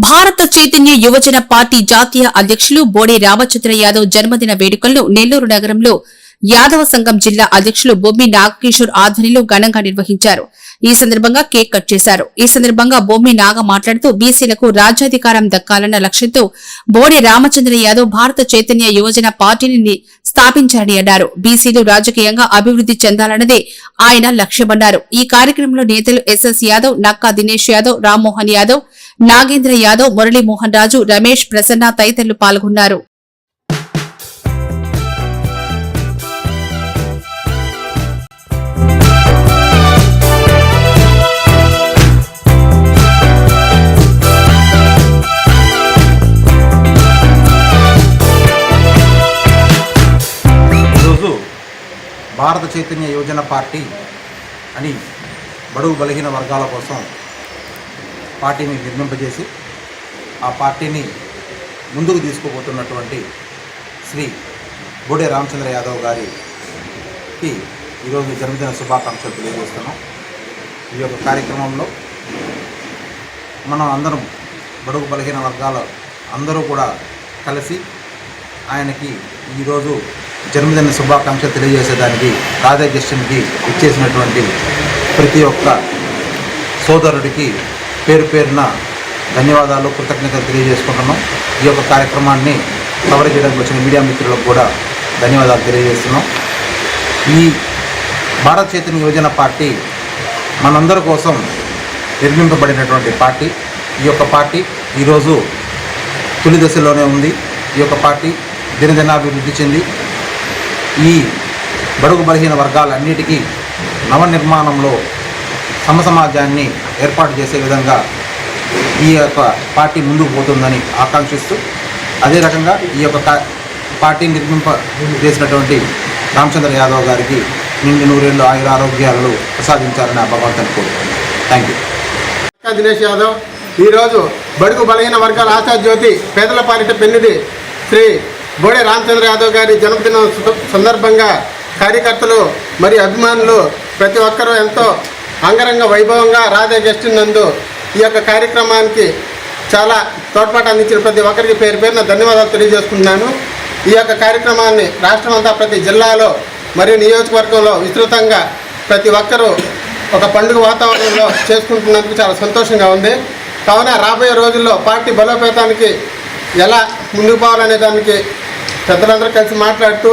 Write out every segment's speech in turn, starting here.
భారత చైతన్య యువజన పార్టీ జాతీయ అధ్యక్షులు బోడే రామచంద్ర యాదవ్ జన్మదిన వేడుకలను నెల్లూరు నగరంలో యాదవ సంఘం జిల్లా అధ్యక్షులు బొమ్మి నాగకిషోర్ ఆధ్వర్యంలో ఘనంగా నిర్వహించారు. ఈ సందర్భంగా కేక్ కట్ చేశారు. ఈ సందర్భంగా బొమ్మి నాగ మాట్లాడుతూ బీసీలకు రాజ్యాధికారం దక్కాలన్న లక్ష్యంతో బోడి రామచంద్ర యాదవ్ భారత చైతన్య యువజన పార్టీని ని- స్థాపించారని అన్నారు. బీసీలు రాజకీయంగా అభివృద్ధి చెందాలన్నదే ఆయన లక్ష్యమన్నారు. ఈ కార్యక్రమంలో నేతలు ఎస్ఎస్ యాదవ్ నక్కా దినేష్ యాదవ్ రామ్మోహన్ యాదవ్ నాగేంద్ర యాదవ్ మురళీమోహన్ రాజు రమేష్ ప్రసన్న తదితరులు పాల్గొన్నారు. భారత చైతన్య యువజన పార్టీ అని బడుగు బలహీన వర్గాల కోసం పార్టీని నిర్మింపజేసి ఆ పార్టీని ముందుకు తీసుకుపోతున్నటువంటి శ్రీ బోడే రామచంద్ర యాదవ్ గారికి ఈరోజు జన్మదిన శుభాకాంక్షలు తెలియజేస్తున్నాం. ఈ యొక్క కార్యక్రమంలో మనం అందరం బడుగు బలహీన వర్గాల అందరూ కూడా కలిసి ఆయనకి ఈరోజు జన్మదిన శుభాకాంక్షలు తెలియజేసేదానికి రాధాకృష్ణునికి ఇచ్చేసినటువంటి ప్రతి ఒక్క సోదరుడికి పేరు పేరున ధన్యవాదాలు కృతజ్ఞతలు తెలియజేసుకుంటున్నాం. ఈ యొక్క కార్యక్రమాన్ని కవర్ చేయడానికి వచ్చిన మీడియా మిత్రులకు కూడా ధన్యవాదాలు తెలియజేస్తున్నాం. ఈ భారత చైతన్య యువజన పార్టీ మనందరి కోసం నిర్మింపబడినటువంటి పార్టీ. ఈ యొక్క పార్టీ ఈరోజు తొలి దశలోనే ఉంది. ఈ యొక్క పార్టీ దినదినాభివృద్ధి చెంది ఈ బడుగు బలహీన వర్గాలన్నిటికీ నవనిర్మాణంలో సమసమాజాన్ని ఏర్పాటు చేసే విధంగా ఈ యొక్క పార్టీ ముందుకు పోతుందని ఆకాంక్షిస్తూ అదే రకంగా ఈ యొక్క పార్టీ నిర్మింప చేసినటువంటి రామచంద్ర యాదవ్ గారికి నిండు నూరేళ్ళు ఆయుర ఆరోగ్యాలను ప్రసాదించాలని ఆ భగవంతుని కోరుకుంటున్నాను. థ్యాంక్ యూ దినేష్ యాదవ్ ఈరోజు బడుగు బలహీన వర్గాల ఆశా జ్యోతి పేదల పాలిట పెన్నిది శ్రీ బోడే రామచంద్ర యాదవ్ గారి జన్మదినం సందర్భంగా కార్యకర్తలు మరియు అభిమానులు ప్రతి ఒక్కరూ ఎంతో అంగరంగ వైభవంగా రాధే గెస్ట్ నందు ఈ యొక్క కార్యక్రమానికి చాలా తోడ్పాటు అందించిన ప్రతి ఒక్కరికి పేరు పేరున ధన్యవాదాలు తెలియజేసుకుంటున్నాను. ఈ యొక్క కార్యక్రమాన్ని రాష్ట్రమంతా ప్రతి జిల్లాలో మరియు నియోజకవర్గంలో విస్తృతంగా ప్రతి ఒక్కరూ ఒక పండుగ వాతావరణంలో చేసుకుంటున్నందుకు చాలా సంతోషంగా ఉంది. కావున రాబోయే రోజుల్లో పార్టీ బలోపేతానికి ఎలా ముందుకు పోవాలనే దానికి పెద్దలందరూ కలిసి మాట్లాడుతూ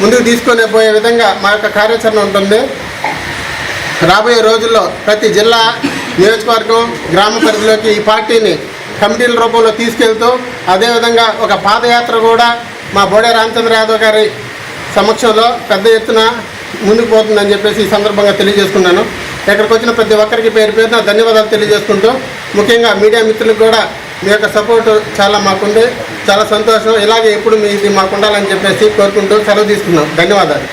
ముందుకు తీసుకొని పోయే విధంగా మా యొక్క కార్యాచరణ ఉంటుంది. రాబోయే రోజుల్లో ప్రతి జిల్లా నియోజకవర్గం గ్రామ పరిధిలోకి ఈ పార్టీని కమిటీల రూపంలో తీసుకెళ్తూ అదేవిధంగా ఒక పాదయాత్ర కూడా మా బోడే రామచంద్ర యాదవ్ గారి సమక్షంలో పెద్ద ఎత్తున ముందుకు పోతుందని చెప్పేసి ఈ సందర్భంగా తెలియజేసుకున్నాను. ఇక్కడికి వచ్చిన ప్రతి ఒక్కరికి పేరు పేరున ధన్యవాదాలు తెలియజేసుకుంటూ ముఖ్యంగా మీడియా మిత్రులకు కూడా మీ యొక్క సపోర్ట్ చాలా మాకుండే చాలా సంతోషం. ఇలాగే ఎప్పుడు మీ ఇది మాకు ఉండాలని చెప్పేసి కోరుకుంటూ సెలవు తీసుకున్నాం. ధన్యవాదాలు.